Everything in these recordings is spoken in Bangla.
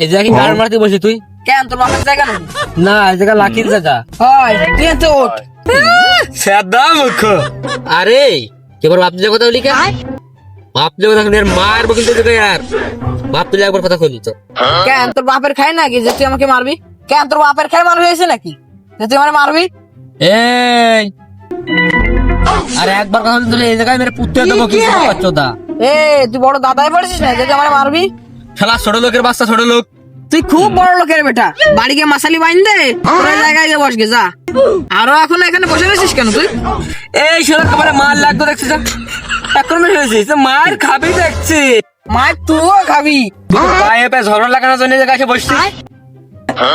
এই জায়গা কি গাড়ি মারতে বসে তুই? কেন? তোর জায়গা না এই জায়গা লাকির জায়গা হয়। তুই এত ওঠ সাদা মুখ আরে এবার বাপ তুলে কথা বলি কে? বাপ তুলে কথা এর মারবো কিন্তু তোকে আর। বাপ তুলে একবার কথা কইলি তো। কেন? তোর বাপের খায় নাকি যে তুই আমাকে মারবি? কেন? তোর বাপের খায় মানুষ হয়েছে নাকি? যে তুই আমার মারবি? এই। আরে একবার কথা বলি এই জায়গায় মেরে পুত্তে দেবো কি? এ তুই বড় দাদাই পড়েছিস না? আমার মারবি। শালা ছোট লোকের বাচ্চা ছোট লোক। তুই খুব বড় লোকের বেটা। বাড়ি গিয়ে মাসালি বাইন দে তোর জায়গায় গিয়ে বসগে যা। আরও এখন এখানে বসে রয়েছিস কেন তুই? এই শালা তোমার মার লাগতো দেখছিস এখন মেরে হয়েছিস মার খাবি দেখছি। মার তুইও খাবি। পায়ে পায়ে ঝগড়া লাগানোর জন্য জায়গায় বসছিস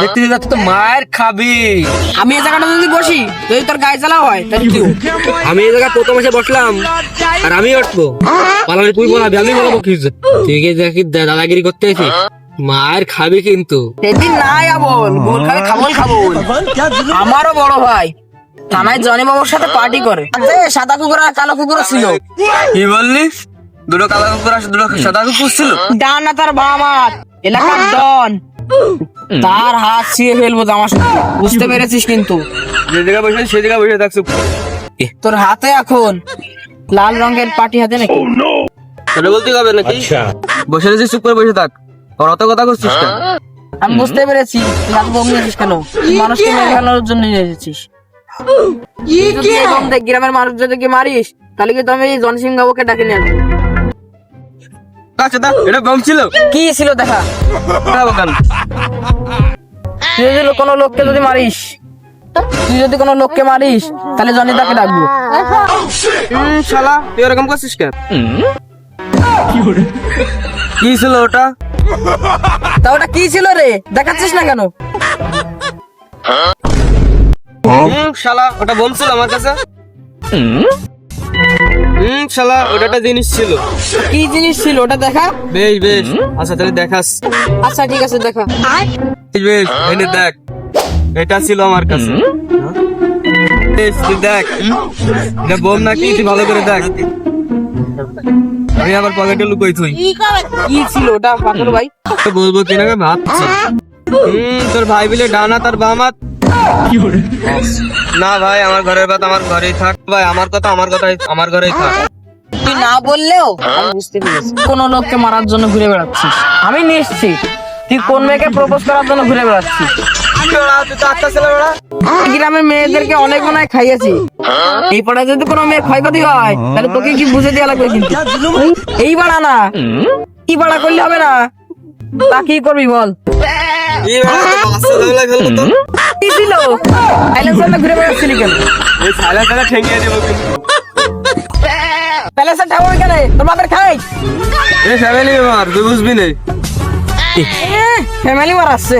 দেখতে যাচ্ছে তো মার খাবি। আমি এই জায়গাটা যদি বসি যদি তোর গায়ে জ্বালা হয় তাহলে আমি এই জায়গায় প্রথম এসে বসলাম আর আমি উঠবো পালালে তুই বলাবি আমি বলব কি তুই কি দেখি দাদাগিরি করতে আছিস মার খাবি কিন্তু। সেদিন নাই আবল গোল খাবে খাবল খাবল আমারও বড় ভাই থানায় জনি বাবুর সাথে পার্টি করে। আরে, সাদা কুকুর আর কালো কুকুর ছিল। কি বললি? দুটো কালো কুকুর আছে দুটো সাদা কুকুর ছিল? ডান না তার বাম হাত এলাকার ডন। তার হাত ছিঁড়ে ফেলব আমার সাথে। বুঝতে পেরেছিস কিন্তু। যে জায়গায় বসে সে জায়গায় বসে থাকছো তোর হাতে এখন লাল রঙের পাটি হাতে নাকি? তোরে বলতে হবে নাকি? বসে রয়েছিস চুপ করে বসে থাক। আর অত কথা করছিস কেন? আমি বুঝতে পেরেছি তুই বোম কেন? মানুষকে মেরে ফেলানোর জন্য এসেছিস। দেখ গ্রামের মানুষ যদি কি মারিস তাহলে কিন্তু আমি জন সিং বাবুকে ডাকে নিয়ে আসব। আচ্ছা দা এটা বম ছিল। কি ছিল দেখা? খাব তুই যদি কোনো লোককে যদি মারিস তুই যদি কোনো লোককে মারিস তাহলে জনিতাকে ডাকবো। হুম শালা তুই এরকম করছিস কেন? কি ছিল ওটা? তা ওটা কি ছিল রে? দেখাচ্ছিস না কেন? হুম শালা ওটা বলছিল আমার কাছে। হুম শালা ওটা একটা জিনিস ছিল। কি জিনিস ছিল? ওটা দেখা? বেশ বেশ। আচ্ছা তাহলে দেখাস। আচ্ছা ঠিক আছে দেখা। বেশ এনে দেখ। এটা ছিল আমার কাছে। দেখ। এটা বোম নাকি? তুই ভালো করে দেখ। আমি আবার পকেটে লুকোই তুই কি ছিল ওটা? পাথর ভাই। তো বলব কিনা আমি ভাবছি হুম তোর ভাই বিলে ডানা তার বাম হাত না ভাই আমার ঘরের কথা আমার ঘরেই থাক। ভাই আমার কথা আমার কথাই আমার ঘরেই থাক। তুই না বললেও আমি বুঝতে পেরেছি। কোন লোককে মারার জন্য ঘুরে বেড়াচ্ছিস। আমি নিশ্চিত। তুই কোন মেয়েকে প্রপোজ করার জন্য ঘুরে বেড়াচ্ছিস? গ্রামের মেয়েদেরকে অনেক হয় খাইয়েছি। এই পাড়ায় যদি কোনো মেয়ে ক্ষয়ক্ষতি হয়, তাহলে তোকে কি বুঝে দেওয়া লাগবে কিন্তু? এই বাড়া না। কি বাড়া করলে হবে না। তা কি করবি বল তোর বাপের খাই? তুই বুঝবি না। ফ্যামিলি মার আসছে।